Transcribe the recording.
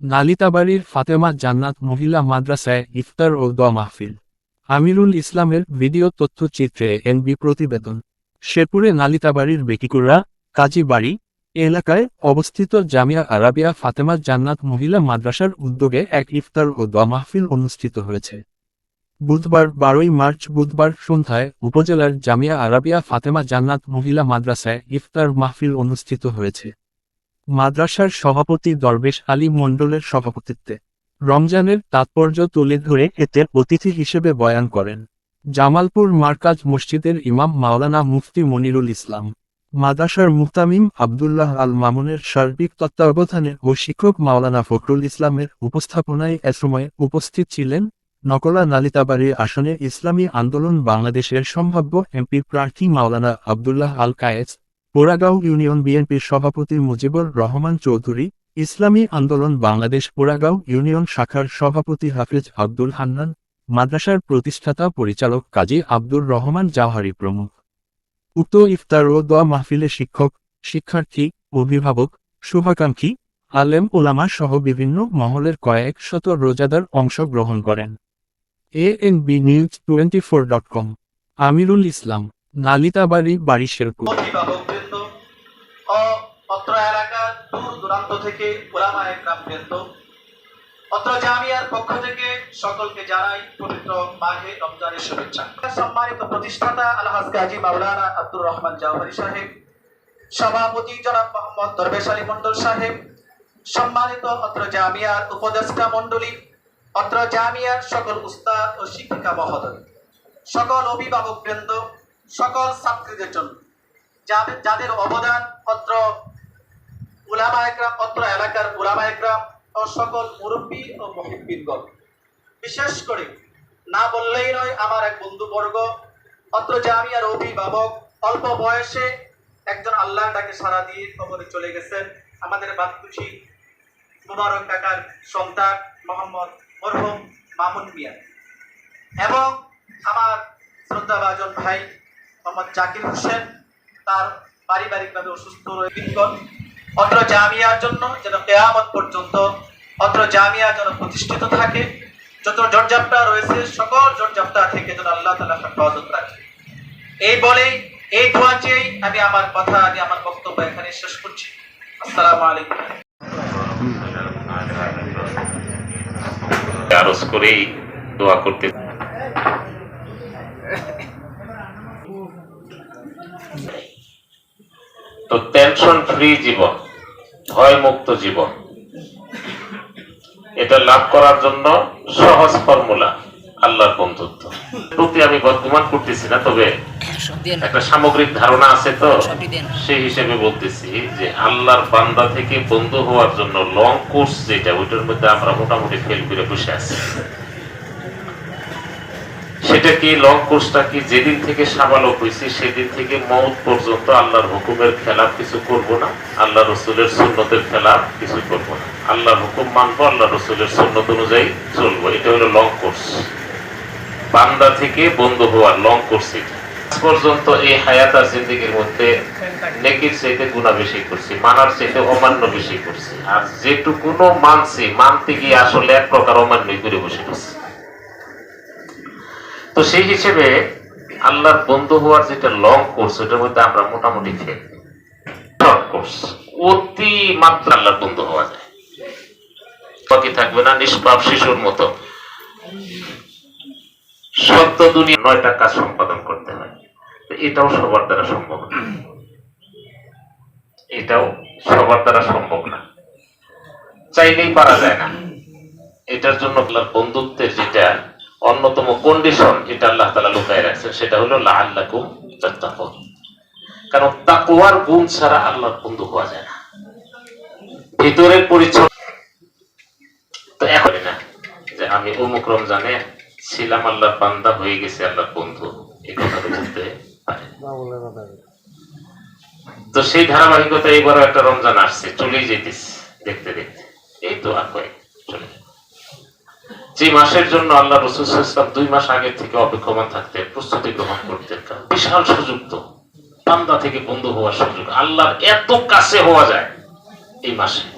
নালিতাবাড়ির ফাতেমা জান্নাত মহিলা মাদ্রাসায় ইফতার ও দোয়া মাহফিল। আমিরুল ইসলামের ভিডিও তথ্যচিত্রে এনবি প্রতিবেদন। শেরপুরে নালিতাবাড়ির বেকিকুড়া, কাজীবাড়ি এলাকায় অবস্থিত জামিয়া আরাবিয়া ফাতেমা জান্নাত মহিলা মাদ্রাসার উদ্যোগে এক ইফতার ও দোয়া মাহফিল অনুষ্ঠিত হয়েছে। বুধবার বারোই মার্চ বুধবার সন্ধ্যায় উপজেলার জামিয়া আরাবিয়া ফাতেমা জান্নাত মহিলা মাদ্রাসায় ইফতার মাহফিল অনুষ্ঠিত হয়েছে। মাদ্রাসার সভাপতি দরবেশ আলী মণ্ডলের সভাপতিত্বে রমজানের তাৎপর্য তুলে ধরে এতে অতিথি হিসেবে বয়ান করেন। জামালপুর মার্কাজ মসজিদের ইমাম মাওলানা মুফতি মনিরুল ইসলাম, মাদ্রাসার মুহতামিম আবদুল্লাহ আল মামুনের সার্বিক তত্ত্বাবধানে ও শিক্ষক মাওলানা ফখরুল ইসলামের উপস্থাপনায় এ সময় উপস্থিত ছিলেন নকলা নালিতাবাড়ি আসনে ইসলামী আন্দোলন বাংলাদেশের সম্ভাব্য এমপি প্রার্থী মাওলানা আবদুল্লাহ আল কায়েস পোড়াগাঁও ইউনিয়ন বিএনপির সভাপতি মুজিবুর রহমান চৌধুরী, ইসলামী আন্দোলন বাংলাদেশ পোড়াগাঁও ইউনিয়ন শাখার সভাপতি হাফিজ আব্দুল হান্নান, মাদ্রাসার প্রতিষ্ঠাতা পরিচালক কাজী আব্দুর রহমান জাহারি প্রমুখ। উক্ত ইফতার ও দোয়া মাহফিলে শিক্ষক, শিক্ষার্থী, অভিভাবক, শুভাকাঙ্ক্ষী, আলেম ওলামা সহ বিভিন্ন মহলের কয়েক শত রোজাদার অংশগ্রহণ করেন। A N B news twenty four dot com. Amirul Islam. Nalitabari বাড়ি অত্র এলাকার দূর দূরান্ত থেকে ওলামা একরাম বৃন্দ। অত্র জামিয়ার পক্ষ থেকে সকলকে জানাই পবিত্র রমজানের শুভেচ্ছা। সম্মানিত প্রতিষ্ঠাতা আলহাজ গাজী মাওলানা আব্দুর রহমান জাওহারি সাহেব, সভাপতি জনাব মোহাম্মদ দরবেশ আলী মন্ডল সাহেব, সম্মানিত অত্র জামিয়ার উপদেষ্টা মন্ডলী অত্র জামিয়ার সকল উস্তাদ ও শিক্ষিকা মহোদয়, সকল অভিভাবক বৃন্দ সকল ছাত্রীদের জন্য। যাদের যাদের অবদান পত্র উলামা একরাম অত্র এলাকার উলামা একরাম ও সকল মুরব্বী ও মহিব্বিনগণ বিশেষ করে না বললেই নয় আমার এক বন্ধুবর্গ, অত্র জামিয়ার অভিভাবক অল্প বয়সে একজন আল্লাহ ডাকে সারা দিয়ে কবরে চলে গেছেন। আমাদের বাদকুচি মুবারক কাকার সন্তান মোহাম্মদ মরহুম মামুন মিয়া। এবং আমার শ্রদ্ধাভাজন ভাই জাকির হোসেন তার পারিবারিকভাবে অসুস্থ রয়েছেন অত্র জামিয়ার জন্য যেন কেয়ামত পর্যন্ত অত্র জামিয়া যেন প্রতিষ্ঠিত থাকে। যত জর্জাপ্টা রয়েছে, সকল জর্জাপ্টা থেকে যেন আল্লাহ তালা হেফাজত রাখে। এই বলেই, এই দোয়া চেয়েই আমি আমার কথা, আমি আমার বক্তব্য এখানে শেষ করছি। আসসালামু আলাইকুম। আরজ করেই দোয়া করতে তো টেনশন ফ্রি জীবন ভয় মুক্ত জীবন। এটা লাভ করার জন্য সহজ ফর্মুলা আল্লাহর বন্ধুত্ব। প্রতি আমি বর্তমান করতেছি না তবে একটা সামগ্রিক ধারণা আছে তো সেই হিসেবে বলতেছি যে আল্লাহর বান্দা থেকে বন্ধু হওয়ার জন্য লং কোর্স যেটা ওইটার মধ্যে আমরা মোটামুটি ফেল করে বসে আছি। সেটা কি লং কোর্সটা কি? যেদিন থেকে সাবালক হয়েছি সেদিন থেকে মৌত পর্যন্ত আল্লাহর হুকুমের খেলাফ কিছু করব না। আল্লাহ রসুলের সুন্নতের খেলাফ কিছু করব না। আল্লাহর হুকুম মানবো আল্লাহ রসুলের সুন্নত অনুযায়ী চলবো। এটা হলো লং কোর্স বান্দা থেকে বন্ধু হওয়ার লং কোর্স এটা। পর্যন্ত এই হায়াত আর জিন্দিগির মধ্যে নেকির চাইতে গুণা বেশি করছি, মানার চাইতে অমান্য বেশি করছি। আর যেটুকুনো মানছি, মানতে গিয়ে আসলে এক প্রকার অমান্যই করে বসে গেছি তো সেই হিসেবে আল্লাহর বন্ধু হওয়ার যেটা লং কোর্স ওটার মধ্যে আমরা মোটামুটি অতি মাত্রা আল্লাহর বন্ধু হওয়া যায়। বাকি থাকবে না, নিষ্পাপ শিশুর মতো। সত্য দুনিয়া নয়টা কাজ সম্পাদন করতে হয়। এটাও সবার দ্বারা সম্ভব না। এটাও সবার দ্বারা সম্ভব না। চাইলেই পারা যায় না। এটার জন্য বন্ধুত্বের যেটা অন্যতম কন্ডিশন যেটা আল্লাহ তালা লুকায় রাখছেন, সেটা হলো লাআল্লাকুম তাত্তাকুন। কারণ তাকওয়ার গুণ ছাড়া আল্লাহর বন্ধু হওয়া যায় না। ভিতরের পরিচ্ছন্ন তো এখন না যে আমি অমুক রমজানে ছিলাম, আল্লাহর বান্দা হয়ে গেছে, আল্লাহর বন্ধু। এই কথাটা বলতে তো সেই ধারাবাহিকতা এবারও একটা রমজান আসছে, চলেই যেতেছে, দেখতে দেখতে। এই তো আর কয়েক। যে মাসের জন্য আল্লাহ রসুল ইসলাম দুই মাস আগে থেকে অপেক্ষমান থাকতেন, প্রস্তুতি গ্রহণ করতেন। বিশাল সুযোগ তো। পান্দা থেকে বন্ধু হওয়ার সুযোগ। আল্লাহর এত কাছে হওয়া যায় এই মাসে।